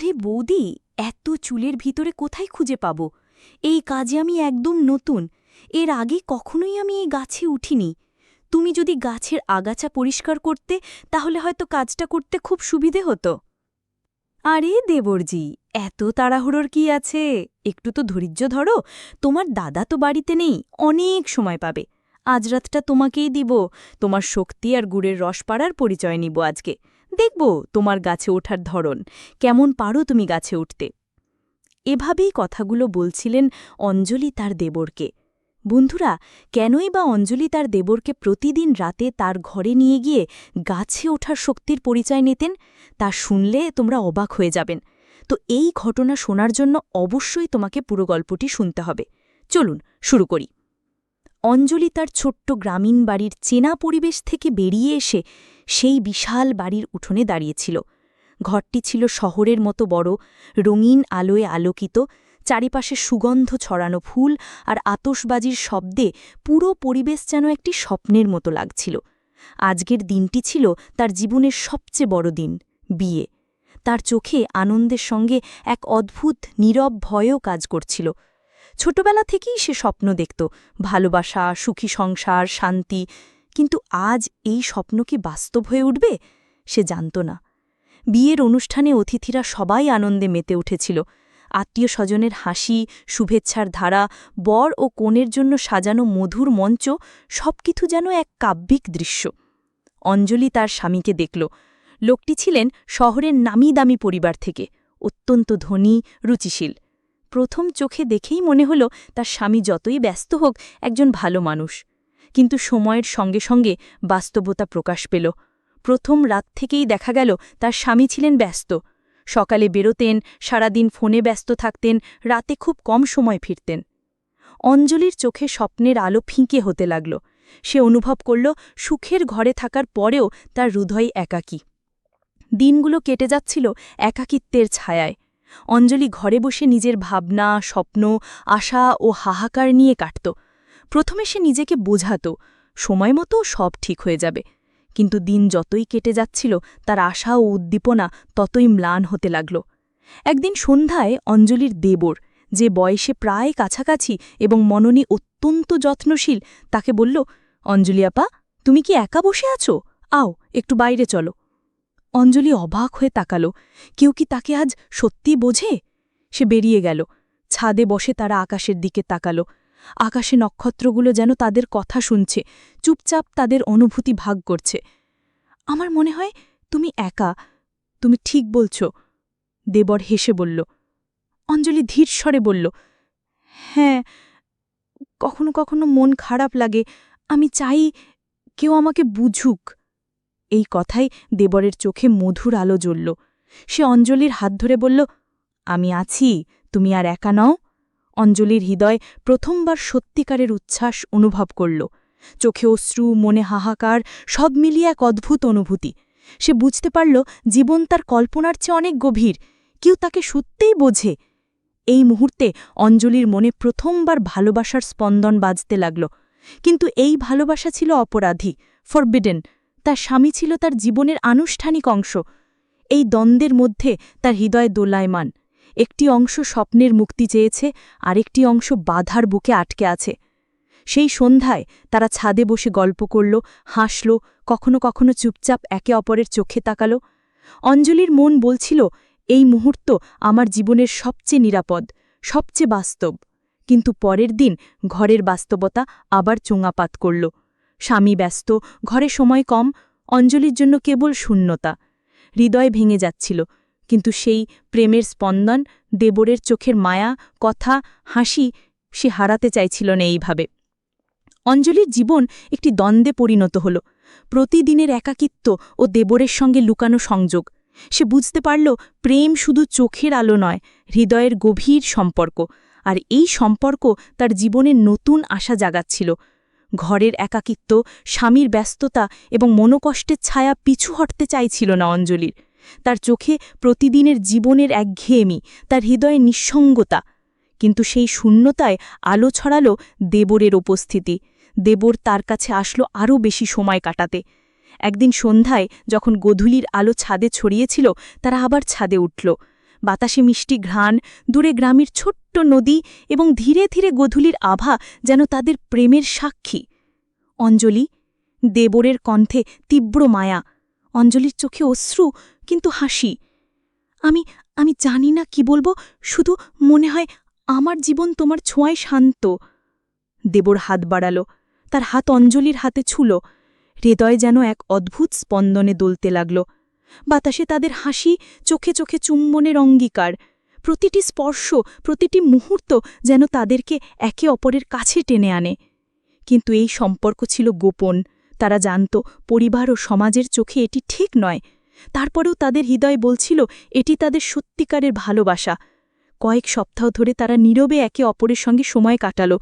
আরে বৌদি, এত চুলের ভিতরে কোথায় খুঁজে পাব? এই কাজে আমি একদম নতুন। এর আগে কখনোই আমি এই গাছে উঠিনি। তুমি যদি গাছের আগাছা পরিষ্কার করতে, তাহলে হয়তো কাজটা করতে খুব সুবিধে হতো। আরে দেবরজি, এত তাড়াহুড়োর কি আছে? একটু তো ধৈর্য ধরো। তোমার দাদা তো বাড়িতে নেই, অনেক সময় পাবে। আজ রাতটা তোমাকেই দিব। তোমার শক্তি আর গুড়ের রস পাড়ার পরিচয় নিব আজকে। দেখব তোমার গাছে ওঠার ধরন, কেমন পারো তুমি গাছে উঠতে। এভাবেই কথাগুলো বলছিলেন অঞ্জলি তার দেবরকে। বন্ধুরা, কেনই বা অঞ্জলি তার দেবরকে প্রতিদিন রাতে তার ঘরে নিয়ে গিয়ে গাছে ওঠার শক্তির পরিচয় নিতেন, তা শুনলে তোমরা অবাক হয়ে যাবেন। তো এই ঘটনা শোনার জন্য অবশ্যই তোমাকে পুরো গল্পটি শুনতে হবে। চলুন, শুরু করি। অঞ্জলি তার ছোট্ট গ্রামীণ বাড়ির চেনা পরিবেশ থেকে বেরিয়ে এসে সেই বিশাল বাড়ির উঠোনে দাঁড়িয়েছিল। ঘরটি ছিল শহরের মতো বড়, রঙিন আলোয় আলোকিত, চারিপাশে সুগন্ধ ছড়ানো ফুল আর আতসবাজির শব্দে পুরো পরিবেশ যেন একটি স্বপ্নের মতো লাগছিল। আজকের দিনটি ছিল তার জীবনের সবচেয়ে বড় দিন, বিয়ে। তার চোখে আনন্দের সঙ্গে এক অদ্ভুত, নীরব ভয়ও কাজ করছিল। ছোটবেলা থেকেই সে স্বপ্ন দেখত, ভালোবাসা, সুখী সংসার, শান্তি কিন্তু আজ এই স্বপ্ন কি বাস্তব হয়ে উঠবে? সে জানত না। বিয়ের অনুষ্ঠানে অতিথিরা সবাই আনন্দে মেতে উঠেছিল। আত্মীয় স্বজনের হাসি, শুভেচ্ছার ধারা, বর ও কোণের জন্য সাজানো মধুর মঞ্চ সবকিছু যেন এক কাব্যিক দৃশ্য। অঞ্জলি তার স্বামীকে দেখল। লোকটি ছিলেন শহরের নামি দামি পরিবার থেকে। অত্যন্ত ধনী, রুচিশীল। প্রথম চোখে দেখেই মনে হল তার স্বামী যতই ব্যস্ত হোক, একজন ভালো মানুষ। কিন্তু সময়ের সঙ্গে সঙ্গে বাস্তবতা প্রকাশ পেল। প্রথম রাত থেকেই দেখা গেল, তার স্বামী ছিলেন ব্যস্ত। সকালে বেরোতেন, সারাদিন ফোনে ব্যস্ত থাকতেন, রাতে খুব কম সময় ফিরতেন। অঞ্জলির চোখে স্বপ্নের আলো ফিঁকে হতে লাগল। সে অনুভব করল, সুখের ঘরে থাকার পরেও তার হৃদয় একাকী। দিনগুলো কেটে যাচ্ছিল একাকিত্বের ছায়ায়। অঞ্জলি ঘরে বসে নিজের ভাবনা, স্বপ্ন, আশা ও হাহাকার নিয়ে কাটত। প্রথমে সে নিজেকে বোঝাত, সময় মতো সব ঠিক হয়ে যাবে। কিন্তু দিন যতই কেটে যাচ্ছিল, তার আশা ও উদ্দীপনা ততই ম্লান হতে লাগল। একদিন সন্ধ্যায় অঞ্জলির দেবর, যে বয়সে প্রায় কাছাকাছি এবং মননী অত্যন্ত যত্নশীল, তাকে বলল, অঞ্জলি আপা, তুমি কি একা বসে আছো? আও, একটু বাইরে চলো। অঞ্জলি অবাক হয়ে তাকাল, কেউ কি তাকে আজ সত্যি বোঝে? সে বেরিয়ে গেল। ছাদে বসে তারা আকাশের দিকে তাকালো। আকাশে নক্ষত্রগুলো যেন তাদের কথা শুনছে, চুপচাপ তাদের অনুভূতি ভাগ করছে। আমার মনে হয় তুমি একা, তুমি ঠিক বলছ, দেবর হেসে বলল। অঞ্জলি ধীর স্বরে বলল হ্যাঁ কখনো কখনো মন খারাপ লাগে, আমি চাই কেউ আমাকে বুঝুক। এই কথাই দেবরের চোখে মধুর আলো জ্বলল। সে অঞ্জলির হাত ধরে বলল, আমি আছি, তুমি আর একা নও। অঞ্জলির হৃদয় প্রথমবার সত্যিকারের উচ্ছ্বাস অনুভব করল। চোখে অশ্রু, মনে হাহাকার, সব মিলিয়ে এক অদ্ভুত অনুভূতি। সে বুঝতে পারল জীবন তার কল্পনার চেয়ে অনেক গভীর। কেউ তাকে সত্যিই বোঝে। এই মুহূর্তে অঞ্জলির মনে প্রথমবার ভালোবাসার স্পন্দন বাজতে লাগল। কিন্তু এই ভালোবাসা ছিল অপরাধী ফরবিডেন তার স্বামী ছিল তার জীবনের আনুষ্ঠানিক অংশ। এই দ্বন্দ্বের মধ্যে তার হৃদয় দোলায়মান। একটি অংশ স্বপ্নের মুক্তি চেয়েছে, আরেকটি অংশ বাধার বুকে আটকে আছে। সেই সন্ধ্যায় তারা ছাদে বসে গল্প করল, হাসল, কখনো কখনো চুপচাপ একে অপরের চোখে তাকাল। অঞ্জলির মন বলছিল, এই মুহূর্ত আমার জীবনের সবচেয়ে নিরাপদ, সবচেয়ে বাস্তব। কিন্তু পরের দিন ঘরের বাস্তবতা আবার চোঙাপাত করল। স্বামী ব্যস্ত, ঘরে সময় কম, অঞ্জলির জন্য কেবল শূন্যতা। হৃদয় ভেঙে যাচ্ছিল। কিন্তু সেই প্রেমের স্পন্দন, দেবরের চোখের মায়া, কথা, হাসি সে হারাতে চাইছিল না এইভাবে। অঞ্জলির জীবন একটি দ্বন্দ্বে পরিণত হল। প্রতিদিনের একাকিত্ব ও দেবরের সঙ্গে লুকানো সংযোগ। সে বুঝতে পারল, প্রেম শুধু চোখের আলো নয়, হৃদয়ের গভীর সম্পর্ক। আর এই সম্পর্ক তার জীবনের নতুন আশা জাগাচ্ছিল। ঘরের একাকিত্ব, স্বামীর ব্যস্ততা এবং মনোকষ্টের ছায়া পিছু হটতে চাইছিল না অঞ্জলির। তার চোখে প্রতিদিনের জীবনের একঘেয়েমি তার হৃদয়ে নিঃসঙ্গতা। কিন্তু সেই শূন্যতায় আলো ছড়ালো দেবরের উপস্থিতি। দেবর তার কাছে আসলো আরও বেশি সময় কাটাতে। একদিন সন্ধ্যায় যখন গধূলির আলো ছাদে ছড়িয়েছিল, তারা আবার ছাদে উঠল। বাতাসে মিষ্টি ঘ্রাণ, দূরে গ্রামের ছোট্ট নদী এবং ধীরে ধীরে গধূলির আভা যেন তাদের প্রেমের সাক্ষী। অঞ্জলি, দেবরের কণ্ঠে তীব্র মায়া। অঞ্জলির চোখে অশ্রু কিন্তু হাসি। আমি আমি জানি না কি বলব, শুধু মনে হয় আমার জীবন তোমার ছোঁয়ায় শান্ত। দেবর হাত বাড়ালো, তার হাত অঞ্জলির হাতে ছুল। হৃদয় যেন এক অদ্ভুত স্পন্দনে দুলতে লাগল। বাতাসে তাদের হাসি চোখে চোখে চুম্বনের অঙ্গীকার। প্রতিটি স্পর্শ, প্রতিটি মুহূর্ত যেন তাদেরকে একে অপরের কাছে টেনে আনে। কিন্তু এই সম্পর্ক ছিল গোপন। তারা জানত, পরিবার ও সমাজের চোখে এটি ঠিক নয়। তারপরেও তাদের হৃদয় বলছিল, এটি তাদের সত্যিকারের ভালোবাসা। কয়েক সপ্তাহ ধরে তারা নীরবে একে অপরের সঙ্গে সময় কাটালো।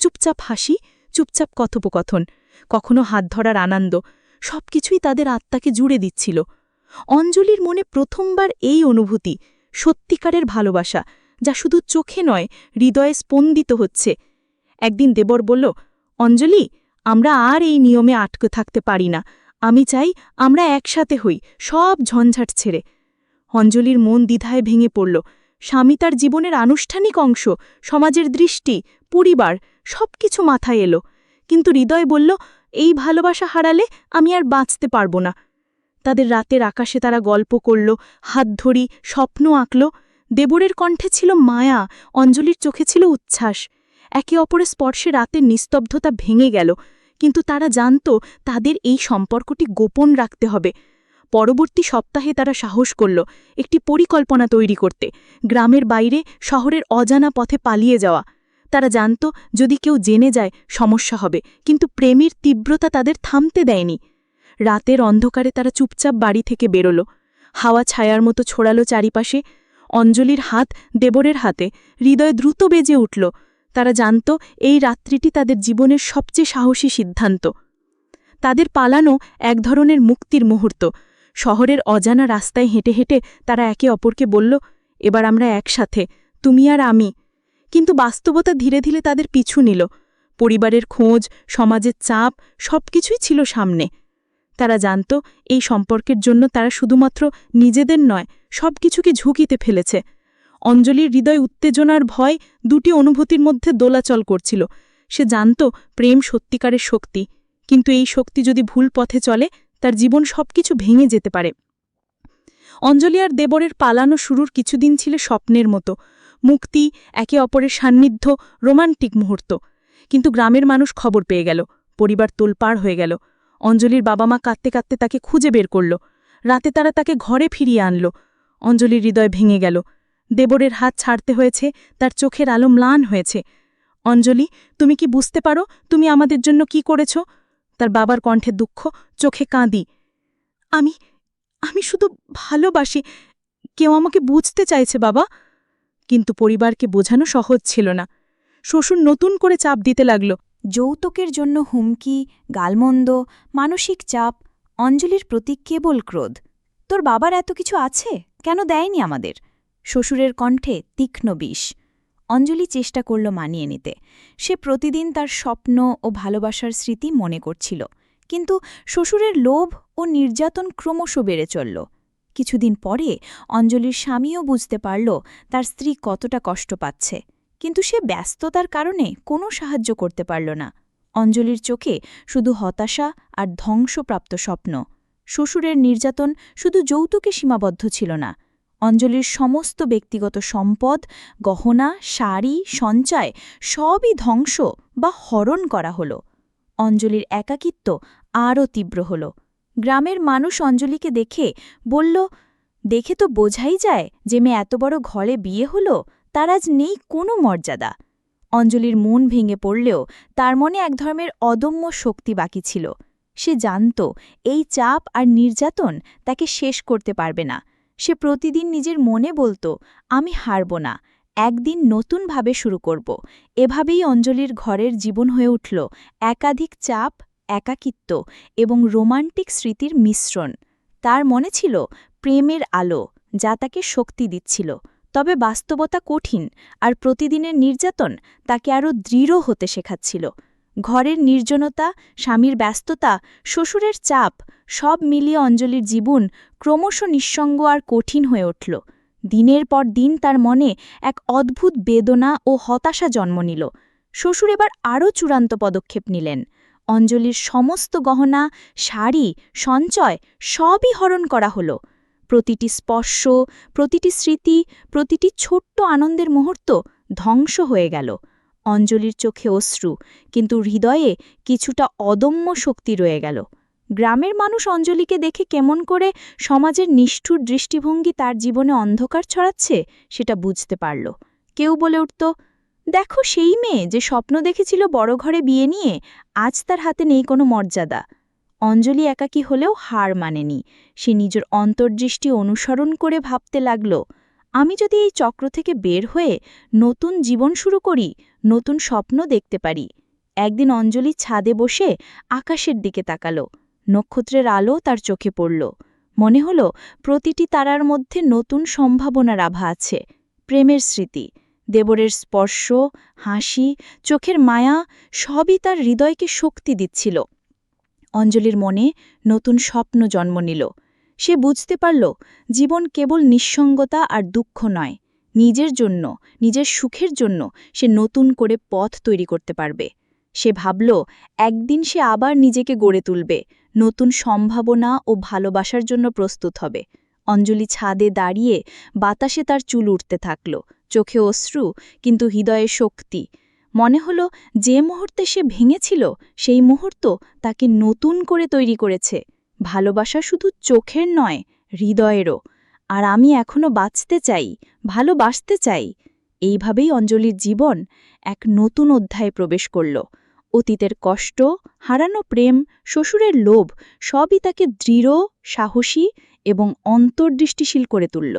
চুপচাপ হাসি, চুপচাপ কথোপকথন, কখনো হাত ধরার আনন্দ, সবকিছুই তাদের আত্মাকে জুড়ে দিচ্ছিল। অঞ্জলির মনে প্রথমবার এই অনুভূতি, সত্যিকারের ভালোবাসা, যা শুধু চোখে নয়, হৃদয়ে স্পন্দিত হচ্ছে। একদিন দেবর বলল, অঞ্জলি, আমরা আর এই নিয়মে আটকে থাকতে পারি না। আমি চাই আমরা একসাথে হই, সব ঝঞ্ঝাট ছেড়ে। অঞ্জলির মন দ্বিধায় ভেঙে পড়ল। স্বামী তার জীবনের আনুষ্ঠানিক অংশ, সমাজের দৃষ্টি, পরিবার, সবকিছু মাথায় এলো। কিন্তু হৃদয় বলল, এই ভালোবাসা হারালে আমি আর বাঁচতে পারব না। তাদের রাতের আকাশে তারা গল্প করল, হাত ধরি, স্বপ্ন আঁকল। দেবরের কণ্ঠে ছিল মায়া, অঞ্জলির চোখে ছিল উচ্ছ্বাস। একে অপরের স্পর্শে রাতের নিস্তব্ধতা ভেঙে গেল। কিন্তু তারা জানত তাদের এই সম্পর্কটি গোপন রাখতে হবে। পরবর্তী সপ্তাহে তারা সাহস করল একটি পরিকল্পনা তৈরি করতে, গ্রামের বাইরে শহরের অজানা পথে পালিয়ে যাওয়া। তারা জানত যদি কেউ জেনে যায় সমস্যা হবে, কিন্তু প্রেমের তীব্রতা তাদের থামতে দেয়নি। রাতের অন্ধকারে তারা চুপচাপ বাড়ি থেকে বেরোল। হাওয়া ছায়ার মতো ছড়ালো চারিপাশে। অঞ্জলির হাত দেবরের হাতে। হৃদয় দ্রুত বেজে উঠল। তারা জানত এই রাত্রিটি তাদের জীবনের সবচেয়ে সাহসী সিদ্ধান্ত। তাদের পালানো এক ধরনের মুক্তির মুহূর্ত। শহরের অজানা রাস্তায় হেঁটে হেঁটে তারা একে অপরকে বলল, এবার আমরা একসাথে, তুমি আর আমি। কিন্তু বাস্তবতা ধীরে ধীরে তাদের পিছু নিল। পরিবারের খোঁজ, সমাজের চাপ, সবকিছুই ছিল সামনে। তারা জানত এই সম্পর্কের জন্য তারা শুধুমাত্র নিজেদের নয় সব কিছুকে ঝুঁকিতে ফেলেছে। অঞ্জলির হৃদয় উত্তেজনার ভয় দুটি অনুভূতির মধ্যে দোলাচল করছিল। সে জানত প্রেম সত্যিকারের শক্তি, কিন্তু এই শক্তি যদি ভুল পথে চলে, তার জীবন সবকিছু ভেঙে যেতে পারে। অঞ্জলি আর দেবরের পালানো শুরুর কিছুদিন ছিল স্বপ্নের মতো। মুক্তি, একে অপরের সান্নিধ্য, রোমান্টিক মুহূর্ত। কিন্তু গ্রামের মানুষ খবর পেয়ে গেল, পরিবার তোলপাড় হয়ে গেল। অঞ্জলির বাবা মা কাঁদতে কাঁদতে তাকে খুঁজে বের করল। রাতে তারা তাকে ঘরে ফিরিয়ে আনল। অঞ্জলির হৃদয় ভেঙে গেল। দেবরের হাত ছাড়তে হয়েছে, তার চোখের আলো ম্লান হয়েছে। অঞ্জলি, তুমি কি বুঝতে পারো তুমি আমাদের জন্য কি করেছ? তার বাবার কণ্ঠে দুঃখ, চোখে কাঁদি। আমি আমি শুধু ভালোবাসি, কেউ আমাকে বুঝতে চাইছে বাবা। কিন্তু পরিবারকে বোঝানো সহজ ছিল না। শ্বশুর নতুন করে চাপ দিতে লাগল। যৌতুকের জন্য হুমকি, গালমন্দ, মানসিক চাপ, অঞ্জলির প্রতি কেবল ক্রোধ। তোর বাবার এত কিছু আছে? কেন দেয়নি আমাদের? শ্বশুরের কণ্ঠে তীক্ষ্ণ বিষ। অঞ্জলি চেষ্টা করল মানিয়ে নিতে। সে প্রতিদিন তার স্বপ্ন ও ভালোবাসার স্মৃতি মনে করছিল। কিন্তু শ্বশুরের লোভ ও নির্যাতন ক্রমশ বেড়ে চলল। কিছুদিন পরে অঞ্জলির স্বামীও বুঝতে পারল তার স্ত্রী কতটা কষ্ট পাচ্ছে। কিন্তু সে ব্যস্ততার কারণে কোনো সাহায্য করতে পারল না। অঞ্জলির চোখে শুধু হতাশা আর ধ্বংসপ্রাপ্ত স্বপ্ন। শ্বশুরের নির্যাতন শুধু যৌতুকে সীমাবদ্ধ ছিল না অঞ্জলির সমস্ত ব্যক্তিগত সম্পদ, গহনা, শাড়ি, সঞ্চয় সবই ধ্বংস বা হরণ করা হল। অঞ্জলির একাকিত্ব আরও তীব্র হল। গ্রামের মানুষ অঞ্জলিকে দেখে বলল, দেখে তো বোঝাই যায় যে মেয়ে এত বড় ঘরে বিয়ে হলো, তার আজ নেই কোনো মর্যাদা। অঞ্জলির মন ভেঙে পড়লেও তার মনে এক ধর্মের অদম্য শক্তি বাকি ছিল। সে জানত এই চাপ আর নির্যাতন তাকে শেষ করতে পারবে না। সে প্রতিদিন নিজের মনে বলতো, আমি হারব না, একদিন নতুনভাবে শুরু করব। এভাবেই অঞ্জলির ঘরের জীবন হয়ে উঠল, একাধিক চাপ, একাকিত্ব এবং রোমান্টিক স্মৃতির মিশ্রণ। তার মনে ছিল, প্রেমের আলো যা তাকে শক্তি দিচ্ছিল, তবে বাস্তবতা কঠিন আর প্রতিদিনের নির্যাতন তাকে আরও দৃঢ় হতে শেখাচ্ছিল। ঘরের নির্জনতা, স্বামীর ব্যস্ততা, শ্বশুরের চাপ, সব মিলিয়ে অঞ্জলির জীবন ক্রমশ নিঃসঙ্গ আর কঠিন হয়ে উঠল। দিনের পর দিন তার মনে এক অদ্ভুত বেদনা ও হতাশা জন্ম নিল। শ্বশুর এবার আরও চূড়ান্ত পদক্ষেপ নিলেন। অঞ্জলির সমস্ত গহনা, শাড়ি, সঞ্চয় সবই হরণ করা হলো। প্রতিটি স্পর্শ, প্রতিটি স্মৃতি, প্রতিটি ছোট্ট আনন্দের মুহূর্ত ধ্বংস হয়ে গেল। অঞ্জলির চোখে অশ্রু, কিন্তু হৃদয়ে কিছুটা অদম্য শক্তি রয়ে গেল। গ্রামের মানুষ অঞ্জলিকে দেখে কেমন করে সমাজের নিষ্ঠুর দৃষ্টিভঙ্গি তার জীবনে অন্ধকার ছড়াচ্ছে সেটা বুঝতে পারল। কেউ বলে উঠত, দেখো সেই মেয়ে যে স্বপ্ন দেখেছিল বড় ঘরে বিয়ে নিয়ে, আজ তার হাতে নেই কোনো মর্যাদা। অঞ্জলি একাকী হলেও হার মানেনি। সে নিজের অন্তর্দৃষ্টি অনুসরণ করে ভাবতে লাগল, আমি যদি এই চক্র থেকে বের হয়ে নতুন জীবন শুরু করি নতুন স্বপ্ন দেখতে পারি। একদিন অঞ্জলি ছাদে বসে আকাশের দিকে তাকালো। নক্ষত্রের আলো তার চোখে পড়ল। মনে হল প্রতিটি তারার মধ্যে নতুন সম্ভাবনার আভা আছে। প্রেমের স্মৃতি, দেবরের স্পর্শ, হাসি, চোখের মায়া সবই তার হৃদয়কে শক্তি দিচ্ছিল। অঞ্জলির মনে নতুন স্বপ্ন জন্ম নিল। সে বুঝতে পারল জীবন কেবল নিঃসঙ্গতা আর দুঃখ নয়। নিজের জন্য, নিজের সুখের জন্য সে নতুন করে পথ তৈরি করতে পারবে। সে ভাবল, একদিন সে আবার নিজেকে গড়ে তুলবে, নতুন সম্ভাবনা ও ভালোবাসার জন্য প্রস্তুত হবে। অঞ্জলি ছাদে দাঁড়িয়ে বাতাসে তার চুল উঠতে থাকল, চোখে অশ্রু, কিন্তু হৃদয়ে শক্তি। মনে হল, যে মুহূর্তে সে ভেঙেছিল, সেই মুহূর্ত তাকে নতুন করে তৈরি করেছে। ভালোবাসা শুধু চোখের নয়, হৃদয়েরও। আর আমি এখনও বাঁচতে চাই, ভালোবাসতে চাই। এইভাবেই অঞ্জলির জীবন এক নতুন অধ্যায়ে প্রবেশ করল। অতীতের কষ্ট, হারানো প্রেম, শ্বশুরের লোভ সবই তাকে দৃঢ়, সাহসী এবং অন্তর্দৃষ্টিশীল করে তুলল।